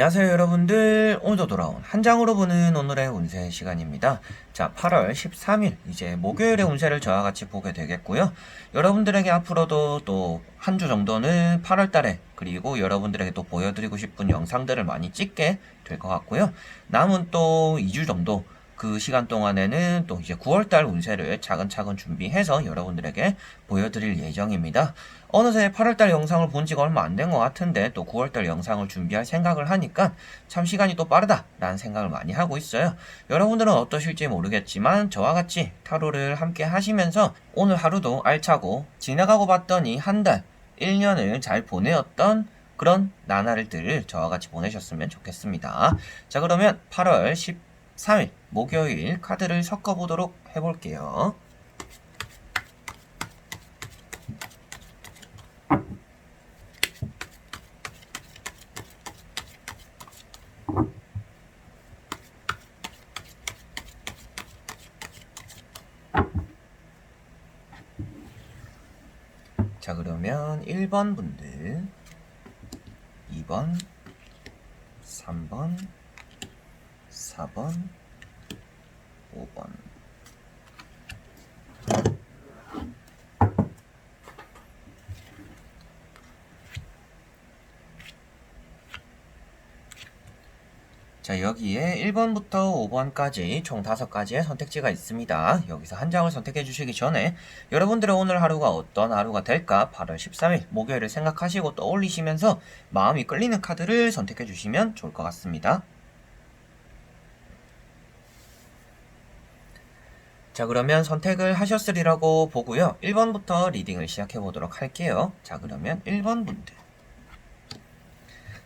안녕하세요 여러분들. 오늘도 돌아온 한 장으로 보는 오늘의 운세 시간입니다. 자 8월 13일 이제 목요일의 운세를 저와 같이 보게 되겠고요. 여러분들에게 앞으로도 또 한 주 정도는 8월 달에 그리고 여러분들에게 또 보여드리고 싶은 영상들을 많이 찍게 될 것 같고요. 남은 또 2주 정도 그 시간 동안에는 또 이제 9월달 운세를 차근차근 준비해서 여러분들에게 보여드릴 예정입니다. 어느새 8월달 영상을 본 지가 얼마 안 된 것 같은데 또 9월달 영상을 준비할 생각을 하니까 참 시간이 또 빠르다라는 생각을 많이 하고 있어요. 여러분들은 어떠실지 모르겠지만 저와 같이 타로를 함께 하시면서 오늘 하루도 알차고 지나가고 봤더니 한 달, 1년을 잘 보내었던 그런 나날들을 저와 같이 보내셨으면 좋겠습니다. 자 그러면 8월 13일 목요일 카드를 섞어 보도록 해볼게요. 자 그러면 1번 분들 2번 3번 4번 5번 자 여기에 1번부터 5번까지 총 5가지의 선택지가 있습니다. 여기서 한 장을 선택해 주시기 전에 여러분들의 오늘 하루가 어떤 하루가 될까 8월 13일 목요일을 생각하시고 떠올리시면서 마음이 끌리는 카드를 선택해 주시면 좋을 것 같습니다. 자 그러면 선택을 하셨으리라고 보고요. 1번부터 리딩을 시작해 보도록 할게요. 자 그러면 1번 분들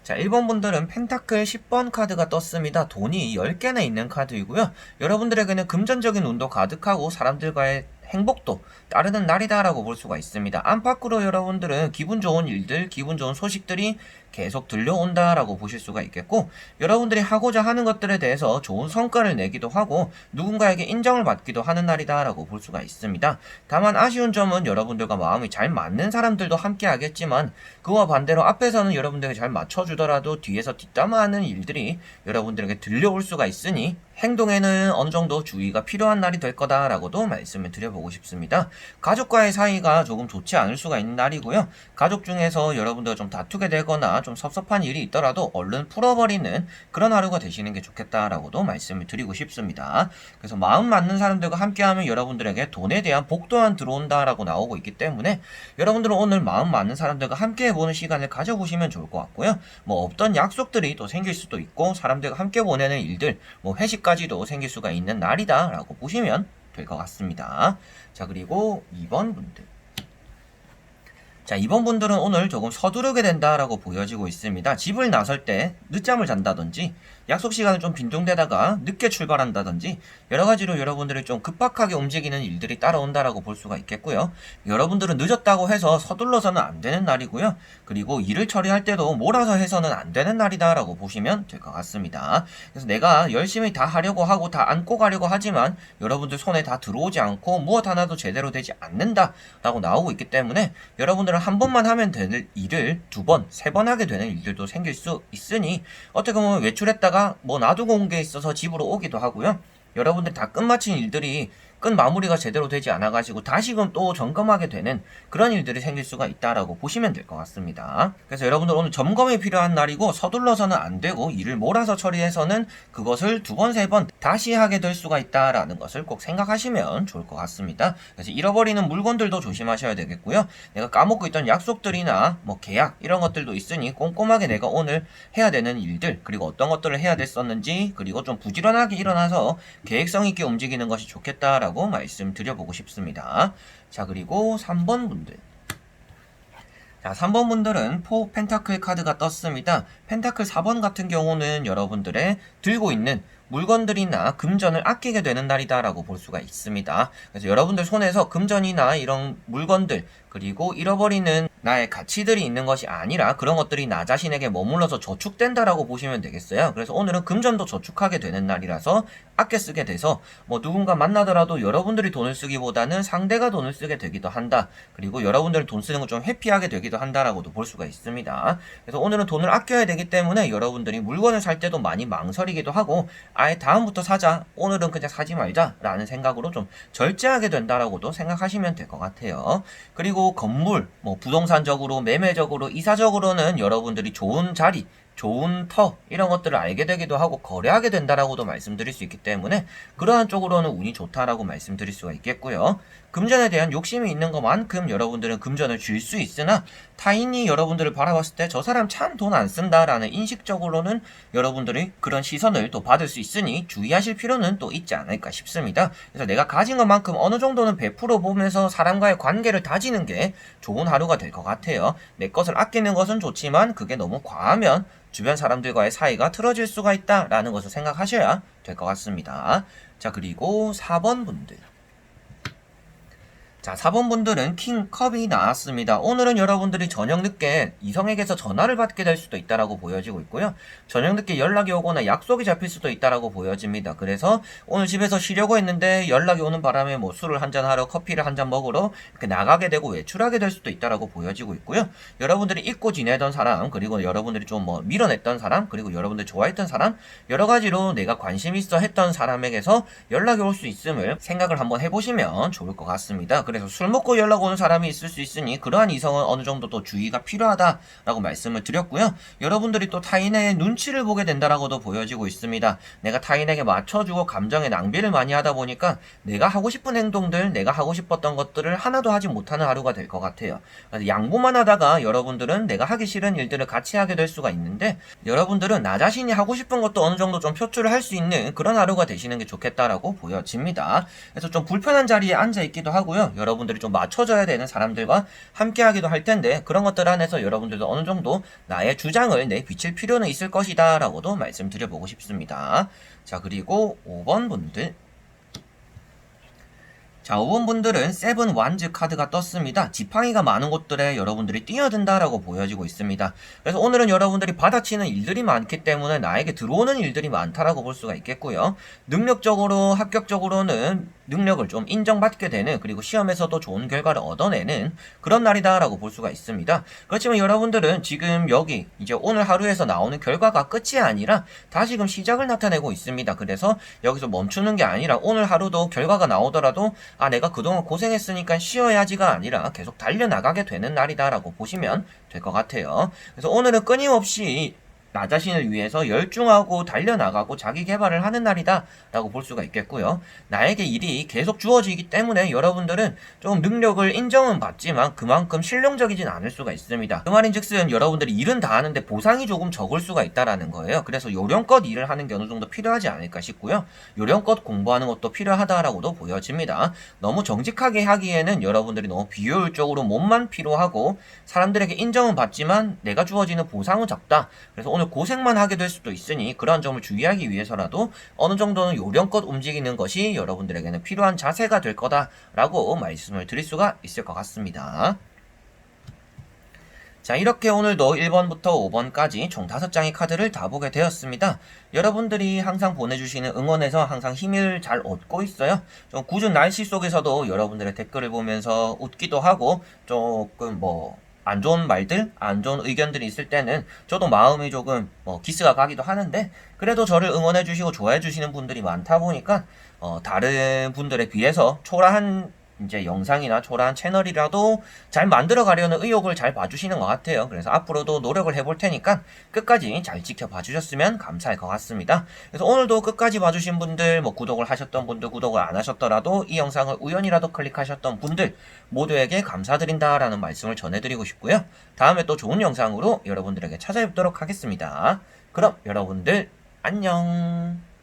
자, 1번 분들은 펜타클 10번 카드가 떴습니다. 돈이 10개나 있는 카드이고요. 여러분들에게는 금전적인 운도 가득하고 사람들과의 행복도 따르는 날이다라고 볼 수가 있습니다. 안팎으로 여러분들은 기분 좋은 일들, 기분 좋은 소식들이 계속 들려온다라고 보실 수가 있겠고, 여러분들이 하고자 하는 것들에 대해서 좋은 성과를 내기도 하고, 누군가에게 인정을 받기도 하는 날이다라고 볼 수가 있습니다. 다만 아쉬운 점은 여러분들과 마음이 잘 맞는 사람들도 함께 하겠지만, 그와 반대로 앞에서는 여러분들에게 잘 맞춰주더라도 뒤에서 뒷담화하는 일들이 여러분들에게 들려올 수가 있으니, 행동에는 어느 정도 주의가 필요한 날이 될 거다라고도 말씀을 드려보고 싶습니다. 가족과의 사이가 조금 좋지 않을 수가 있는 날이고요. 가족 중에서 여러분들과 좀 다투게 되거나 좀 섭섭한 일이 있더라도 얼른 풀어버리는 그런 하루가 되시는 게 좋겠다라고도 말씀을 드리고 싶습니다. 그래서 마음 맞는 사람들과 함께하면 여러분들에게 돈에 대한 복 또한 들어온다라고 나오고 있기 때문에 여러분들은 오늘 마음 맞는 사람들과 함께 해보는 시간을 가져보시면 좋을 것 같고요. 뭐 없던 약속들이 또 생길 수도 있고 사람들과 함께 보내는 일들, 뭐 회식까지도 생길 수가 있는 날이다라고 보시면 될 것 같습니다. 자 그리고 2번 분들. 자, 이번 분들은 오늘 조금 서두르게 된다라고 보여지고 있습니다. 집을 나설 때 늦잠을 잔다든지 약속 시간을 좀 빈둥대다가 늦게 출발한다든지 여러 가지로 여러분들이 좀 급박하게 움직이는 일들이 따라온다라고 볼 수가 있겠고요. 여러분들은 늦었다고 해서 서둘러서는 안 되는 날이고요. 그리고 일을 처리할 때도 몰아서 해서는 안 되는 날이다라고 보시면 될 것 같습니다. 그래서 내가 열심히 다 하려고 하고 다 안고 가려고 하지만 여러분들 손에 다 들어오지 않고 무엇 하나도 제대로 되지 않는다라고 나오고 있기 때문에 여러분들 은 한 번만 하면 되는 일을 두 번, 세 번 하게 되는 일들도 생길 수 있으니 어떻게 보면 외출했다가 뭐 놔두고 온 게 있어서 집으로 오기도 하고요. 여러분들 다 끝마친 일들이 끝 마무리가 제대로 되지 않아가지고 다시금 또 점검하게 되는 그런 일들이 생길 수가 있다라고 보시면 될 것 같습니다. 그래서 여러분들 오늘 점검이 필요한 날이고 서둘러서는 안 되고 일을 몰아서 처리해서는 그것을 두 번, 세 번 다시 하게 될 수가 있다라는 것을 꼭 생각하시면 좋을 것 같습니다. 그래서 잃어버리는 물건들도 조심하셔야 되겠고요. 내가 까먹고 있던 약속들이나 뭐 계약 이런 것들도 있으니 꼼꼼하게 내가 오늘 해야 되는 일들 그리고 어떤 것들을 해야 됐었는지 그리고 좀 부지런하게 일어나서 계획성 있게 움직이는 것이 좋겠 다라고 말씀드려보고 싶습니다. 자, 그리고 3번 분들. 자, 3번 분들은 포 펜타클 카드가 떴습니다. 펜타클 4번 같은 경우는 여러분들의 들고 있는 물건들이나 금전을 아끼게 되는 날이다라고 볼 수가 있습니다. 그래서 여러분들 손에서 금전이나 이런 물건들 그리고 잃어버리는 나의 가치들이 있는 것이 아니라 그런 것들이 나 자신에게 머물러서 저축된다라고 보시면 되겠어요. 그래서 오늘은 금전도 저축하게 되는 날이라서 아껴 쓰게 돼서 뭐 누군가 만나더라도 여러분들이 돈을 쓰기보다는 상대가 돈을 쓰게 되기도 한다. 그리고 여러분들이 돈 쓰는 거좀 회피하게 되기도 한다라고도 볼 수가 있습니다. 그래서 오늘은 돈을 아껴야 되기 때문에 여러분들이 물건을 살 때도 많이 망설이기도 하고 아예 다음부터 사자. 오늘은 그냥 사지 말자라는 생각으로 좀 절제하게 된다라고도 생각하시면 될 것 같아요. 그리고 건물, 뭐 부동산 적으로, 매매적으로, 이사적으로는 여러분들이 좋은 자리, 좋은 터 이런 것들을 알게 되기도 하고 거래하게 된다라고도 말씀드릴 수 있기 때문에 그러한 쪽으로는 운이 좋다라고 말씀드릴 수가 있겠고요. 금전에 대한 욕심이 있는 것만큼 여러분들은 금전을 줄 수 있으나 타인이 여러분들을 바라봤을 때 저 사람 참 돈 안 쓴다라는 인식적으로는 여러분들이 그런 시선을 또 받을 수 있으니 주의하실 필요는 또 있지 않을까 싶습니다. 그래서 내가 가진 것만큼 어느 정도는 베풀어 보면서 사람과의 관계를 다지는 게 좋은 하루가 될 것 같아요. 내 것을 아끼는 것은 좋지만 그게 너무 과하면 주변 사람들과의 사이가 틀어질 수가 있다라는 것을 생각하셔야 될 것 같습니다. 자, 그리고 4번 분들. 자, 4번 분들은 킹컵이 나왔습니다. 오늘은 여러분들이 저녁 늦게 이성에게서 전화를 받게 될 수도 있다라고 보여지고 있고요. 저녁 늦게 연락이 오거나 약속이 잡힐 수도 있다라고 보여집니다. 그래서 오늘 집에서 쉬려고 했는데 연락이 오는 바람에 뭐 술을 한잔 하러 커피를 한 잔 먹으러 이렇게 나가게 되고 외출하게 될 수도 있다라고 보여지고 있고요. 여러분들이 잊고 지내던 사람, 그리고 여러분들이 좀 뭐 밀어냈던 사람, 그리고 여러분들 좋아했던 사람, 여러 가지로 내가 관심 있어 했던 사람에게서 연락이 올 수 있음을 생각을 한번 해보시면 좋을 것 같습니다. 그래서 술 먹고 연락 오는 사람이 있을 수 있으니 그러한 이성은 어느 정도 또 주의가 필요하다라고 말씀을 드렸고요. 여러분들이 또 타인의 눈치를 보게 된다라고도 보여지고 있습니다. 내가 타인에게 맞춰주고 감정의 낭비를 많이 하다 보니까 내가 하고 싶은 행동들, 내가 하고 싶었던 것들을 하나도 하지 못하는 하루가 될 것 같아요. 양보만 하다가 여러분들은 내가 하기 싫은 일들을 같이 하게 될 수가 있는데 여러분들은 나 자신이 하고 싶은 것도 어느 정도 좀 표출을 할 수 있는 그런 하루가 되시는 게 좋겠다라고 보여집니다. 그래서 좀 불편한 자리에 앉아 있기도 하고요. 여러분들이 좀 맞춰줘야 되는 사람들과 함께 하기도 할 텐데 그런 것들 안에서 여러분들도 어느 정도 나의 주장을 내 비칠 필요는 있을 것이다 라고도 말씀드려보고 싶습니다. 자 그리고 5번 분들 자, 5번 분들은 세븐 완즈 카드가 떴습니다. 지팡이가 많은 곳들에 여러분들이 뛰어든다라고 보여지고 있습니다. 그래서 오늘은 여러분들이 받아치는 일들이 많기 때문에 나에게 들어오는 일들이 많다라고 볼 수가 있겠고요. 능력적으로, 합격적으로는 능력을 좀 인정받게 되는 그리고 시험에서도 좋은 결과를 얻어내는 그런 날이다라고 볼 수가 있습니다. 그렇지만 여러분들은 지금 여기 이제 오늘 하루에서 나오는 결과가 끝이 아니라 다시금 시작을 나타내고 있습니다. 그래서 여기서 멈추는 게 아니라 오늘 하루도 결과가 나오더라도 아 내가 그동안 고생했으니까 쉬어야지가 아니라 계속 달려나가게 되는 날이다라고 보시면 될 것 같아요. 그래서 오늘은 끊임없이 나 자신을 위해서 열중하고 달려나가고 자기 개발을 하는 날이다 라고 볼 수가 있겠고요. 나에게 일이 계속 주어지기 때문에 여러분들은 좀 능력을 인정은 받지만 그만큼 실용적이진 않을 수가 있습니다. 그 말인 즉슨 여러분들이 일은 다 하는데 보상이 조금 적을 수가 있다라는 거예요. 그래서 요령껏 일을 하는 게 어느 정도 필요하지 않을까 싶고요. 요령껏 공부하는 것도 필요하다라고도 보여집니다. 너무 정직하게 하기에는 여러분들이 너무 비효율적으로 몸만 필요하고 사람들에게 인정은 받지만 내가 주어지는 보상은 적다. 그래서 오늘 고생만 하게 될 수도 있으니 그러한 점을 주의하기 위해서라도 어느 정도는 요령껏 움직이는 것이 여러분들에게는 필요한 자세가 될 거다라고 말씀을 드릴 수가 있을 것 같습니다. 자 이렇게 오늘도 1번부터 5번까지 총 5장의 카드를 다 보게 되었습니다. 여러분들이 항상 보내주시는 응원에서 항상 힘을 잘 얻고 있어요. 좀 굳은 날씨 속에서도 여러분들의 댓글을 보면서 웃기도 하고 조금 뭐 안 좋은 말들, 안 좋은 의견들이 있을 때는 저도 마음이 조금 뭐 기스가 가기도 하는데 그래도 저를 응원해 주시고 좋아해 주시는 분들이 많다 보니까 어 다른 분들에 비해서 초라한 이제 영상이나 초라한 채널이라도 잘 만들어 가려는 의욕을 잘 봐주시는 것 같아요. 그래서 앞으로도 노력을 해볼 테니까 끝까지 잘 지켜봐 주셨으면 감사할 것 같습니다. 그래서 오늘도 끝까지 봐주신 분들, 뭐 구독을 하셨던 분들, 구독을 안 하셨더라도 이 영상을 우연이라도 클릭하셨던 분들 모두에게 감사드린다라는 말씀을 전해드리고 싶고요. 다음에 또 좋은 영상으로 여러분들에게 찾아뵙도록 하겠습니다. 그럼 여러분들 안녕.